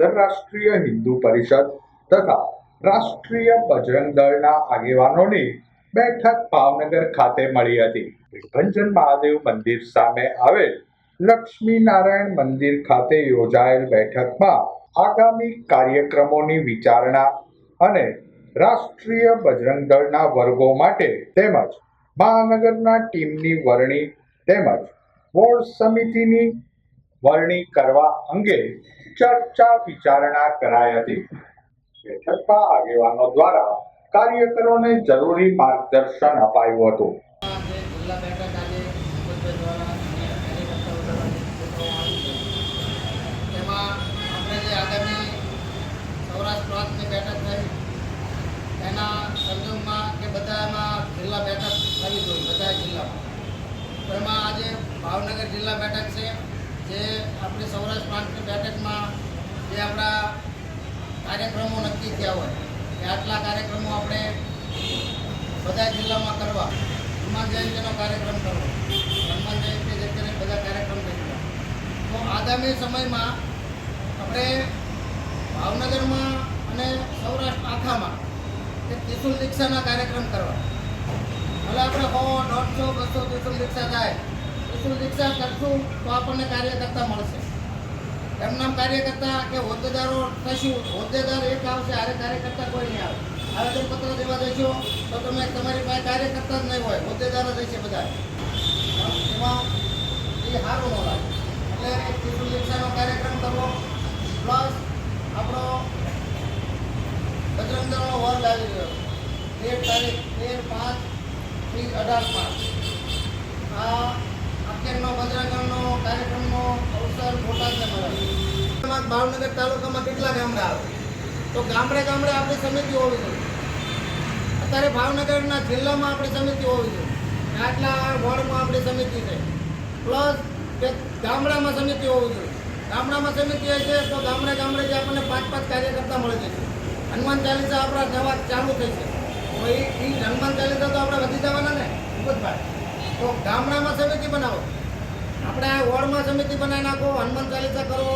આંતરરાષ્ટ્રીય હિન્દુ પરિષદ તથા રાષ્ટ્રીય બજરંગ દળના આગેવાનોની બેઠક ભાવનગર ખાતે મળી હતી. ભંજન મહાદેવ મંદિર સામે આવેલ લક્ષ્મીનારાયણ મંદિર ખાતે યોજાયેલ બેઠકમાં આગામી કાર્યક્રમોની વિચારણા અને રાષ્ટ્રીય બજરંગ દળના વર્ગો માટે તેમજ મહાનગરના ટીમની વરણી તેમજ વોર્ડ સમિતિની વરણી કરવા અંગે ચર્ચા વિચારણા કરાઈ હતી. બેઠકમાં આગેવાનો દ્વારા કાર્યકરોને જરૂરી માર્ગદર્શન અપાયું હતું. એના સંજોગમાં કે બધામાં જિલ્લા બેઠક થવી જોઈએ બધા જિલ્લામાં. એમાં આજે ભાવનગર જિલ્લા બેઠક છે જે આપણી સૌરાષ્ટ્ર પ્રાંતની બેઠકમાં જે આપણા કાર્યક્રમો નક્કી થયા હોય કે આટલા કાર્યક્રમો આપણે બધા જિલ્લામાં કરવા, હનુમાન જયંતિનો કાર્યક્રમ કરવો, હનુમાન જયંતિ જે કરીને બધા કાર્યક્રમ કરી તો આગામી સમયમાં આપણે ભાવનગરમાં અને સૌરાષ્ટ્ર આખામાં કે ત્રિશુલ દીક્ષાના કાર્યક્રમ કરવા, ભલે આપણે સો, દોઢસો, બસો ત્રિશુલ દીક્ષા થાય ત્રિશુલ કરશું તો આપણને કાર્યકર્તા મળશે. એમના કાર્યકર્તા કે હોદ્દેદારો થશું હોદ્દેદાર એક આવશે, હારે કાર્યકર્તા કોઈ નહીં આવે. આવેદનપત્ર દેવા દેશો તો તમે, તમારી પાસે કાર્યકર્તા જ નહીં હોય, હોદ્દેદાર જ હશે બધા. એમાં એ સારું ન લાગે. એટલે ત્રિશુલ કાર્યક્રમ કરવો. પ્લસ આપણો બજરંગદળનો વર્ગ આવી ગયો તેર તારીખ, તેર પાંચથી અઢાર પાંચ આ કાર્યક્રમનો અવસર બોટાદને મળે ભાવનગર તાલુકામાં કેટલા ગામડા આવે? તો ગામડે ગામડે આપણી સમિતિ હોવી જોઈએ. અત્યારે ભાવનગરના જિલ્લામાં આપણી સમિતિ હોવી જોઈએ. આટલા વોર્ડમાં આપણી સમિતિ છે. પ્લસ કે ગામડામાં સમિતિ હોવી જોઈએ. ગામડામાં સમિતિ હોય છે તો ગામડે ગામડે જે આપણને પાંચ પાંચ કાર્યકર્તા મળે છે. હનુમાન ચાલીસા આપણા નવા ચાલુ થઈ છે. તો એ હનુમાન ચાલીસા તો આપણે વધી જવાના ને, ભૂપતભાઈ? તો ગામડામાં સમિતિ બનાવો. આપણે વોર્ડમાં સમિતિ બનાવી નાખો હનુમાન ચાલીસા કરો.